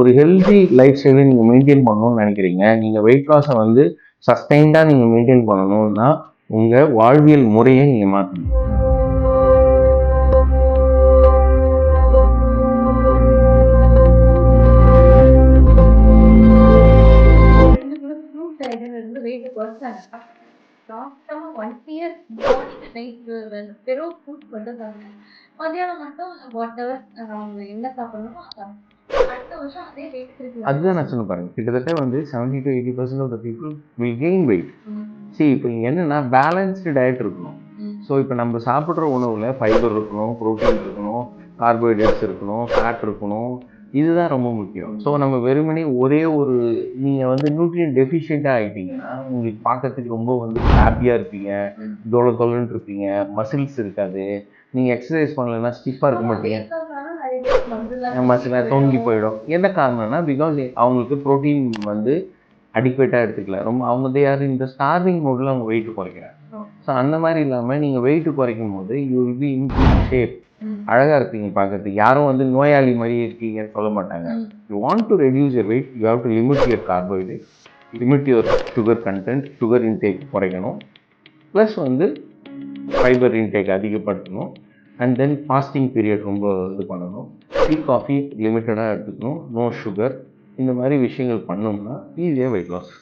ஒரு healthy life ஸ்டைலை நீங்கள் மெயின்டைன் பண்ணணும்னு நினைக்கிறீங்க. நீங்கள் வெயிட் லாஸை வந்து சஸ்டைன்டாக நீங்கள் மெயின்டைன் பண்ணணும்னா உங்கள் வாழ்வியல் முறையை நீங்கள் மாற்றணும் ரெண்டு ஒன் இயர் மார்னிங் வெறும் மட்டும் தாங்க மட்டும் வாட் எவர் என்ன சாப்பிடணுமோ அதான். வருஷம் அதே வெயிட் திருப்பி அதுதான் நான் சொல்ல பாருங்க. கிட்டத்தட்ட வந்து seventy two eighty percent of the people will gain weight see இப்போ என்னன்னா பேலன்ஸ்டு டயட் இருக்கணும். ஸோ இப்போ நம்ம சாப்பிட்ற உணவில் ஃபைபர் இருக்கணும் ப்ரோட்டீன் இருக்கணும் கார்போஹைட்ரேட்ஸ் இருக்கணும் ஃபேட் இருக்கணும். இதுதான் ரொம்ப முக்கியம். ஸோ நம்ம வெறுமனே ஒரே ஒரு நீங்கள் வந்து நியூட்ரியன் டெஃபிஷியண்ட்டாக ஆகிட்டீங்கன்னா உங்களுக்கு பார்க்கறதுக்கு ரொம்ப வந்து ஹாப்பியாக இருப்பீங்க. தொலை தொலைன்னு இருப்பீங்க. மசில்ஸ் இருக்காது. நீங்கள் எக்ஸசைஸ் பண்ணலைன்னா ஸ்டிஃபாக இருக்க மாட்டீங்க. மசிலாக தொங்கி போயிடும். என்ன காரணம்னா பிகாஸ் அவங்களுக்கு ப்ரோட்டீன் வந்து அடிக்வேட்டாக எடுத்துக்கல. ரொம்ப அவங்க தே இந்த ஸ்டார்விங் மோடில் அவங்க வெயிட் குறைக்கிறாங்க. ஸோ அந்த மாதிரி இல்லாமல் நீங்கள் வெயிட் குறைக்கும் போது you will be in shape ம், அழகாக இருப்பீங்க பார்க்கறதுக்கு. யாரும் வந்து நோயாளி மாதிரி இருக்கீங்கன்னு சொல்ல மாட்டாங்க. You want to reduce your weight you have to limit your carbohydrate limit your sugar content sugar intake குறைக்கணும். ப்ளஸ் வந்து ஃபைபர் இன்டேக் அதிகப்படுத்தணும். அண்ட் தென் ஃபாஸ்டிங் பீரியட் ரொம்ப இது பண்ணணும். டீ காஃபி லிமிட்டடாக எடுத்துக்கணும். நோ சுகர் இந்த மாதிரி விஷயங்கள் பண்ணோம்னா ஈஸியாக வெயிட் லாஸ்